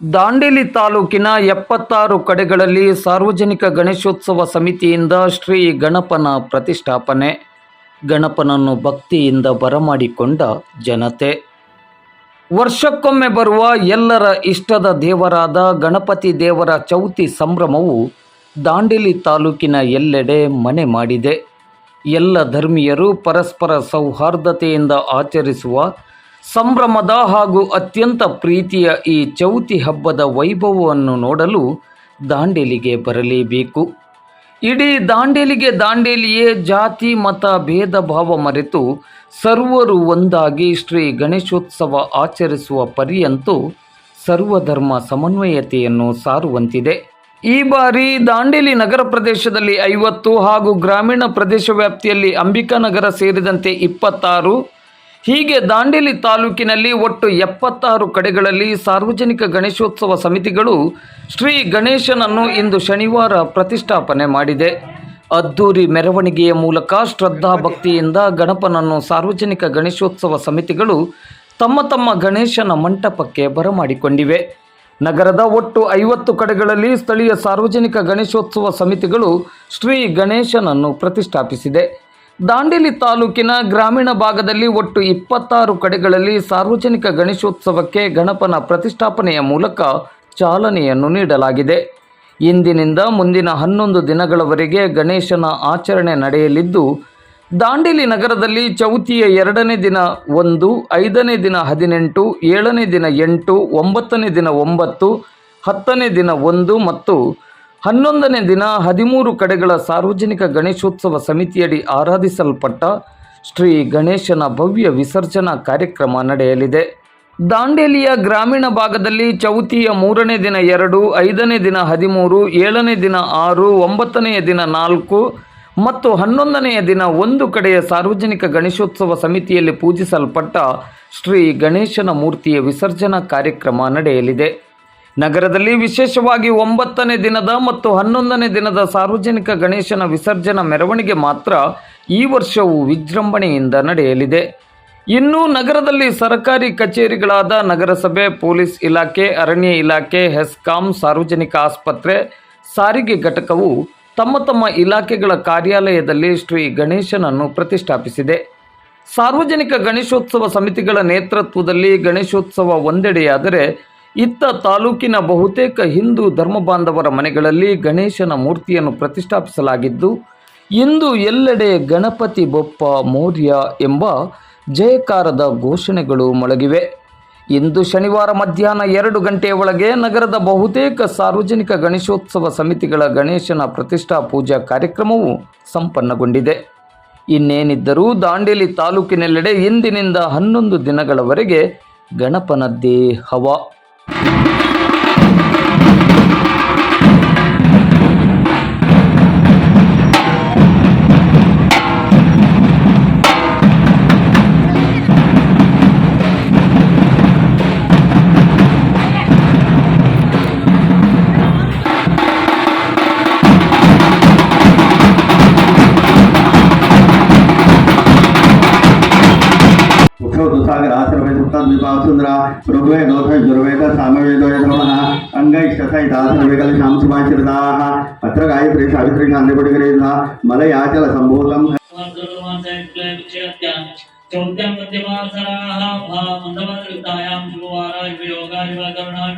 ದಾಂಡೇಲಿ ತಾಲೂಕಿನ ಎಪ್ಪತ್ತಾರು ಕಡೆಗಳಲ್ಲಿ ಸಾರ್ವಜನಿಕ ಗಣೇಶೋತ್ಸವ ಸಮಿತಿಯಿಂದ ಶ್ರೀ ಗಣಪನ ಪ್ರತಿಷ್ಠಾಪನೆ. ಗಣಪನನ್ನು ಭಕ್ತಿಯಿಂದ ಬರಮಾಡಿಕೊಂಡ ಜನತೆ. ವರ್ಷಕ್ಕೊಮ್ಮೆ ಬರುವ ಎಲ್ಲರ ಇಷ್ಟದ ದೇವರಾದ ಗಣಪತಿ ದೇವರ ಚೌತಿ ಸಂಭ್ರಮವು ದಾಂಡೇಲಿ ತಾಲೂಕಿನ ಎಲ್ಲೆಡೆ ಮನೆ ಮಾಡಿದೆ. ಎಲ್ಲ ಧರ್ಮೀಯರು ಪರಸ್ಪರ ಸೌಹಾರ್ದತೆಯಿಂದ ಆಚರಿಸುವ ಸಂಭ್ರಮದ ಹಾಗೂ ಅತ್ಯಂತ ಪ್ರೀತಿಯ ಈ ಚೌತಿ ಹಬ್ಬದ ವೈಭವವನ್ನು ನೋಡಲು ದಾಂಡೇಲಿಗೆ ಬರಲೇಬೇಕು. ಇಡೀ ದಾಂಡೇಲಿಗೆ ದಾಂಡೇಲಿಯೇ ಜಾತಿ, ಮತ, ಭೇದ, ಭಾವ ಮರೆತು ಸರ್ವರು ಒಂದಾಗಿ ಶ್ರೀ ಗಣೇಶೋತ್ಸವ ಆಚರಿಸುವ ಪರ್ಯಂತೂ ಸರ್ವಧರ್ಮ ಸಮನ್ವಯತೆಯನ್ನು ಸಾರುವಂತಿದೆ. ಈ ಬಾರಿ ದಾಂಡೇಲಿ ನಗರ ಪ್ರದೇಶದಲ್ಲಿ ಐವತ್ತು ಹಾಗೂ ಗ್ರಾಮೀಣ ಪ್ರದೇಶ ವ್ಯಾಪ್ತಿಯಲ್ಲಿ ಅಂಬಿಕಾನಗರ ಸೇರಿದಂತೆ ಇಪ್ಪತ್ತಾರು ಹೀಗೆ ದಾಂಡೇಲಿ ತಾಲೂಕಿನಲ್ಲಿ ಒಟ್ಟು ಎಪ್ಪತ್ತಾರು ಕಡೆಗಳಲ್ಲಿ ಸಾರ್ವಜನಿಕ ಗಣೇಶೋತ್ಸವ ಸಮಿತಿಗಳು ಶ್ರೀ ಗಣೇಶನನ್ನು ಇಂದು ಶನಿವಾರ ಪ್ರತಿಷ್ಠಾಪನೆ ಮಾಡಿದೆ. ಅದ್ದೂರಿ ಮೆರವಣಿಗೆಯ ಮೂಲಕ ಶ್ರದ್ಧಾ ಭಕ್ತಿಯಿಂದ ಗಣಪನನ್ನು ಸಾರ್ವಜನಿಕ ಗಣೇಶೋತ್ಸವ ಸಮಿತಿಗಳು ತಮ್ಮ ತಮ್ಮ ಗಣೇಶನ ಮಂಟಪಕ್ಕೆ ಬರಮಾಡಿಕೊಂಡಿವೆ. ನಗರದ ಒಟ್ಟು ಐವತ್ತು ಕಡೆಗಳಲ್ಲಿ ಸ್ಥಳೀಯ ಸಾರ್ವಜನಿಕ ಗಣೇಶೋತ್ಸವ ಸಮಿತಿಗಳು ಶ್ರೀ ಗಣೇಶನನ್ನು ಪ್ರತಿಷ್ಠಾಪಿಸಿದೆ. ದಾಂಡೇಲಿ ತಾಲೂಕಿನ ಗ್ರಾಮೀಣ ಭಾಗದಲ್ಲಿ ಒಟ್ಟು ಇಪ್ಪತ್ತಾರು ಕಡೆಗಳಲ್ಲಿ ಸಾರ್ವಜನಿಕ ಗಣೇಶೋತ್ಸವಕ್ಕೆ ಗಣಪನ ಪ್ರತಿಷ್ಠಾಪನೆಯ ಮೂಲಕ ಚಾಲನೆಯನ್ನು ನೀಡಲಾಗಿದೆ. ಇಂದಿನಿಂದ ಮುಂದಿನ ಹನ್ನೊಂದು ದಿನಗಳವರೆಗೆ ಗಣೇಶನ ಆಚರಣೆ ನಡೆಯಲಿದ್ದು, ದಾಂಡೇಲಿ ನಗರದಲ್ಲಿ ಚೌತಿಯ ಎರಡನೇ ದಿನ ಒಂದು, ಐದನೇ ದಿನ ಹದಿನೆಂಟು, ಏಳನೇ ದಿನ ಎಂಟು, ಒಂಬತ್ತನೇ ದಿನ ಒಂಬತ್ತು, ಹತ್ತನೇ ದಿನ ಒಂದು ಮತ್ತು ಹನ್ನೊಂದನೇ ದಿನ ಹದಿಮೂರು ಕಡೆಗಳ ಸಾರ್ವಜನಿಕ ಗಣೇಶೋತ್ಸವ ಸಮಿತಿಯಡಿ ಆರಾಧಿಸಲ್ಪಟ್ಟ ಶ್ರೀ ಗಣೇಶನ ಭವ್ಯ ವಿಸರ್ಜನಾ ಕಾರ್ಯಕ್ರಮ ನಡೆಯಲಿದೆ. ದಾಂಡೇಲಿಯ ಗ್ರಾಮೀಣ ಭಾಗದಲ್ಲಿ ಚೌತಿಯ ಮೂರನೇ ದಿನ ಎರಡು, ಐದನೇ ದಿನ ಹದಿಮೂರು, ಏಳನೇ ದಿನ ಆರು ಒಂಬತ್ತನೆಯ ದಿನ ನಾಲ್ಕು ಮತ್ತು ಹನ್ನೊಂದನೆಯ ದಿನ ಒಂದು ಕಡೆಯ ಸಾರ್ವಜನಿಕ ಗಣೇಶೋತ್ಸವ ಸಮಿತಿಯಲ್ಲಿ ಪೂಜಿಸಲ್ಪಟ್ಟ ಶ್ರೀ ಗಣೇಶನ ಮೂರ್ತಿಯ ವಿಸರ್ಜನಾ ಕಾರ್ಯಕ್ರಮ ನಡೆಯಲಿದೆ. ನಗರದಲ್ಲಿ ವಿಶೇಷವಾಗಿ ಒಂಬತ್ತನೇ ದಿನದ ಮತ್ತು ಹನ್ನೊಂದನೇ ದಿನದ ಸಾರ್ವಜನಿಕ ಗಣೇಶನ ವಿಸರ್ಜನಾ ಮೆರವಣಿಗೆ ಮಾತ್ರ ಈ ವರ್ಷವೂ ವಿಜೃಂಭಣೆಯಿಂದ ನಡೆಯಲಿದೆ. ಇನ್ನು ನಗರದಲ್ಲಿ ಸರ್ಕಾರಿ ಕಚೇರಿಗಳಾದ ನಗರಸಭೆ, ಪೊಲೀಸ್ ಇಲಾಖೆ, ಅರಣ್ಯ ಇಲಾಖೆ, ಹೆಸ್ಕಾಂ, ಸಾರ್ವಜನಿಕ ಆಸ್ಪತ್ರೆ, ಸಾರಿಗೆ ಘಟಕವು ತಮ್ಮ ತಮ್ಮ ಇಲಾಖೆಗಳ ಕಾರ್ಯಾಲಯದಲ್ಲಿ ಶ್ರೀ ಗಣೇಶನನ್ನು ಪ್ರತಿಷ್ಠಾಪಿಸಿದೆ. ಸಾರ್ವಜನಿಕ ಗಣೇಶೋತ್ಸವ ಸಮಿತಿಗಳ ನೇತೃತ್ವದಲ್ಲಿ ಗಣೇಶೋತ್ಸವ ಒಂದೆಡೆಯಾದರೆ ಇತ್ತ ತಾಲೂಕಿನ ಬಹುತೇಕ ಹಿಂದೂ ಧರ್ಮ ಬಾಂಧವರ ಮನೆಗಳಲ್ಲಿ ಗಣೇಶನ ಮೂರ್ತಿಯನ್ನು ಪ್ರತಿಷ್ಠಾಪಿಸಲಾಗಿದ್ದು, ಇಂದು ಎಲ್ಲೆಡೆ ಗಣಪತಿ ಬೊಪ್ಪ, ಮೌರ್ಯ ಎಂಬ ಜಯಕಾರದ ಘೋಷಣೆಗಳು ಮೊಳಗಿವೆ. ಇಂದು ಶನಿವಾರ ಮಧ್ಯಾಹ್ನ ಎರಡು ಗಂಟೆಯ ಒಳಗೆ ನಗರದ ಬಹುತೇಕ ಸಾರ್ವಜನಿಕ ಗಣೇಶೋತ್ಸವ ಸಮಿತಿಗಳ ಗಣೇಶನ ಪ್ರತಿಷ್ಠಾ ಪೂಜಾ ಕಾರ್ಯಕ್ರಮವು ಸಂಪನ್ನಗೊಂಡಿದೆ. ಇನ್ನೇನಿದ್ದರೂ ದಾಂಡೇಲಿ ತಾಲೂಕಿನೆಲ್ಲೆಡೆ ಇಂದಿನಿಂದ ಹನ್ನೊಂದು ದಿನಗಳವರೆಗೆ ಗಣಪನದ್ದೇ ಹವಾ. Thank you. क्षोतुसागर आसर्वेदुक्ताद्विपासुंदरा ऋग्वे दोषे जुर्वेद सामवेदोयधमः अङ्गैश्चसैतासर्वेकलशांशुमाश्रिताः अत्र गायत्री सावित्री शान्तिपुटिकरेधा मलयाचलसम्भूतम् चौथ्यां मध्यमासराः भावमन्दमदृतायां शुभवाराय योगाय करुणाय